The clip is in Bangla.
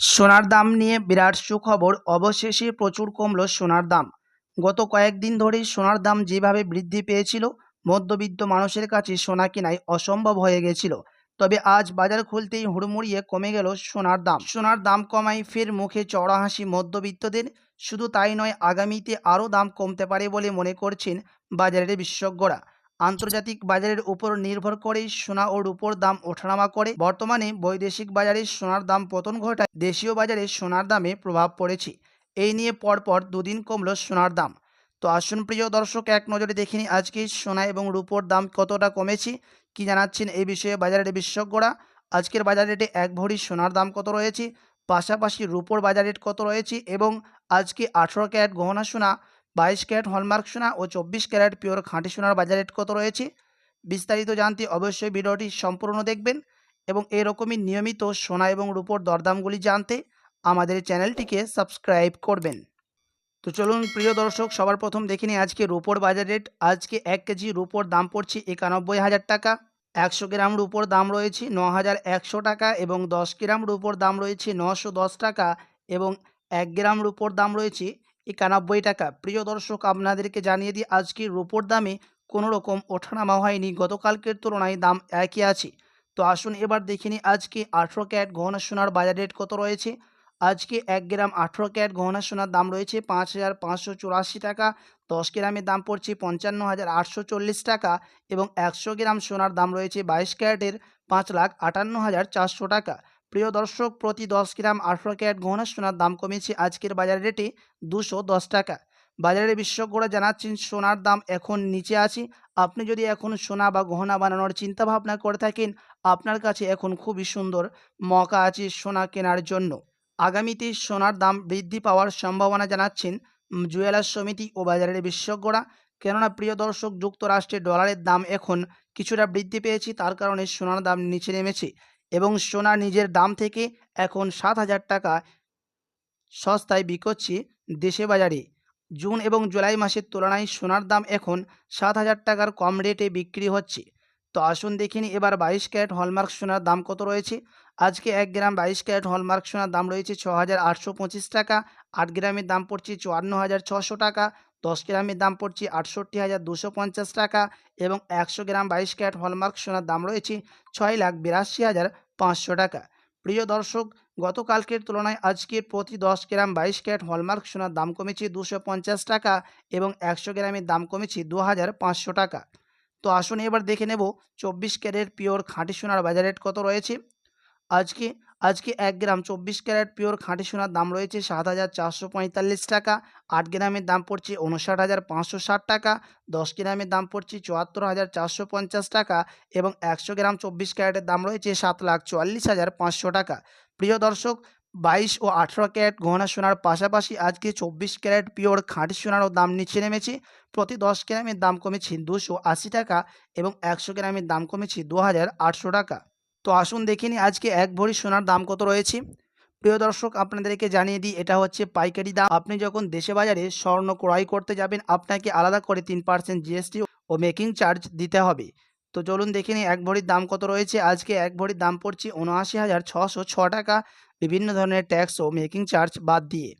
সোনার দাম নিয়ে বিরাট সুখবর। অবশেষে প্রচুর কমল সোনার দাম। গত কয়েকদিন ধরেই সোনার দাম যেভাবে বৃদ্ধি পেয়েছিল, মধ্যবিত্ত মানুষের কাছে সোনা কেনাই অসম্ভব হয়ে গেছিল। তবে আজ বাজার খুলতেই হুড়মুড়িয়ে কমে গেল সোনার দাম। সোনার দাম কমায় ফের মুখে চড়া হাসি মধ্যবিত্তদের। শুধু তাই নয়, আগামীতে আরও দাম কমতে পারে বলে মনে করছেন বাজারের বিশেষজ্ঞরা। আন্তর্জাতিক বাজারের উপর নির্ভর করেই সোনা ও রূপোর দাম ওঠানামা করে। বর্তমানে বৈদেশিক বাজারে সোনার দাম পতন ঘটায়, দেশীয় বাজারে সোনার দামে প্রভাব পড়েছে। এই নিয়ে পরপর দুদিন কমলো সোনার দাম। তো আসুন প্রিয় দর্শক, এক নজরে দেখিনি আজকে সোনা এবং রূপোর দাম কতটা কমেছে। কি জানাচ্ছেন এই বিষয়ে বাজারের বিশেষজ্ঞরা? আজকের বাজার রেটে এক ভরি সোনার দাম কত রয়েছে? পাশাপাশি রূপোর বাজার রেট কত রয়েছে? এবং আজকে আঠেরো ক্যারেট গহনা সোনা বাইশ ক্যারেট হলমার্ক সোনা ও চব্বিশ ক্যারেট পিওর খাঁটি সোনার বাজার রেট কত রয়েছে? বিস্তারিত জানতে অবশ্যই ভিডিওটি সম্পূর্ণ দেখবেন এবং এরকমই নিয়মিত সোনা এবং রূপোর দরদামগুলি জানতে আমাদের চ্যানেলটিকে সাবস্ক্রাইব করবেন। তো চলুন, প্রিয় দর্শক, সবার প্রথম দেখে নিই আজকে রূপোর বাজার রেট। আজকে এক কেজি রূপোর দাম পড়ছে একানব্বই হাজার টাকা, একশো গ্রাম রূপোর দাম রয়েছে ন হাজার একশো টাকা এবং দশ গ্রাম রূপোর দাম রয়েছে নশো দশ টাকা এবং এক গ্রাম রূপোর দাম রয়েছে একানব্বই টাকা। প্রিয় দর্শক, আপনাদেরকে জানিয়ে দিই আজকে রোপোর দামে কোনো রকম ওঠানামা হয়নি। গতকালকের তুলনায় দাম একই আছে। তো আসুন এবার দেখে নিই, আজকে আঠেরো ক্যারেট গহনা সোনার বাজার রেট কত রয়েছে? আজকে এক গ্রাম আঠেরো ক্যারেট গহনা সোনার দাম রয়েছে পাঁচ হাজার পাঁচশো চুরাশি টাকা, দশ গ্রামের দাম পড়ছে পঞ্চান্ন হাজার আটশো চল্লিশ টাকা এবং একশো গ্রাম সোনার দাম রয়েছে বাইশ ক্যারেটের পাঁচ লাখ আটান্ন হাজার চারশো টাকা। প্রিয় দর্শক, প্রতি দশ গ্রাম আঠেরো ক্যারেট গহনা সোনার দাম কমেছে। আজকের বাজার রেটে দুশো দশ টাকা। বাজারের বিশেষজ্ঞরা জানাচ্ছেন, সোনার দাম এখন নিচে আছে। আপনি যদি এখন সোনা বা গহনা বানানোর চিন্তা ভাবনা করে থাকেন, আপনার কাছে এখন খুবই সুন্দর মকা আছে সোনা কেনার জন্য। আগামীতে সোনার দাম বৃদ্ধি পাওয়ার সম্ভাবনা জানাচ্ছেন জুয়েলার সমিতি ও বাজারের বিশেষজ্ঞরা। কেননা, প্রিয় দর্শক, যুক্তরাষ্ট্রে ডলারের দাম এখন কিছুটা বৃদ্ধি পেয়েছে। তার কারণে সোনার দাম নিচে নেমেছে। এবং সোনা নিজের দাম থেকে এখন সাত হাজার টাকা সস্তায় বিকোচ্ছে দেশে বাজারে। জুন এবং জুলাই মাসের তুলনায় সোনার দাম এখন সাত হাজার টাকার কম রেটে বিক্রি হচ্ছে। তো আসুন দেখিনি এবার বাইশ ক্যারেট হলমার্ক সোনার দাম কত রয়েছে। আজকে এক গ্রাম বাইশ ক্যারেট হলমার্ক সোনার দাম রয়েছে ছ টাকা, আট গ্রামের দাম পড়ছে চুয়ান্ন হাজার ছশো টাকা। দশ গ্রামের দাম পড়ছে আটষট্টি হাজার দুশো পঞ্চাশ টাকা এবং একশো গ্রাম বাইশ ক্যারেট হলমার্ক সোনার দাম রয়েছে ছয় লাখ বিরাশি হাজার পাঁচশো টাকা। প্রিয় দর্শক, গতকালকের তুলনায় আজকে প্রতি দশ গ্রাম বাইশ ক্যারেট হলমার্ক সোনার দাম কমেছে দুশো পঞ্চাশ টাকা এবং একশো গ্রামের দাম কমেছে দু হাজার পাঁচশো টাকা। তো আসুন এবার দেখে নেব চব্বিশ ক্যারেট পিওর খাঁটি সোনার বাজার রেট কত রয়েছে। আজকে আজকে এক গ্রাম চব্বিশ ক্যারেট পিওর খাঁটি সোনার দাম রয়েছে সাত হাজার চারশো পঁয়তাল্লিশ টাকা। আট গ্রামের দাম পড়ছে উনষাট হাজার পাঁচশো ষাট টাকা। দশ গ্রামের দাম পড়ছে চুয়াত্তর হাজার চারশো পঞ্চাশ টাকা এবং একশো গ্রাম চব্বিশ ক্যারেটের দাম রয়েছে সাত লাখ চুয়াল্লিশ হাজার পাঁচশো টাকা। প্রিয় দর্শক, বাইশ ও আঠেরো ক্যারেট গহনা সোনার পাশাপাশি আজকে চব্বিশ ক্যারেট পিওর খাঁটি সোনারও দাম নিচে নেমেছে। প্রতি দশ গ্রামের দাম কমেছে দুশো আশি টাকা এবং একশো গ্রামের দাম কমেছে দু হাজার আটশো টাকা। তো আসুন দেখে নিই, আজকে এক ভরি সোনার দাম কত রয়েছে। প্রিয় দর্শক, আপনাদেরকে জানিয়ে দিই, এটা হচ্ছে পাইকারি দাম। আপনি যখন দেশে বাজারে স্বর্ণ ক্রয় করতে যাবেন, আপনাকে আলাদা করে তিন পার্সেন্ট জিএসটি ও মেকিং চার্জ দিতে হবে। তো চলুন দেখে নিই, এক ভরির দাম কত রয়েছে। আজকে এক ভরির দাম পড়ছে উনআশি হাজার ছশো ছ টাকা। বিভিন্ন ধরনের ট্যাক্স ও মেকিং চার্জ বাদ দিয়ে।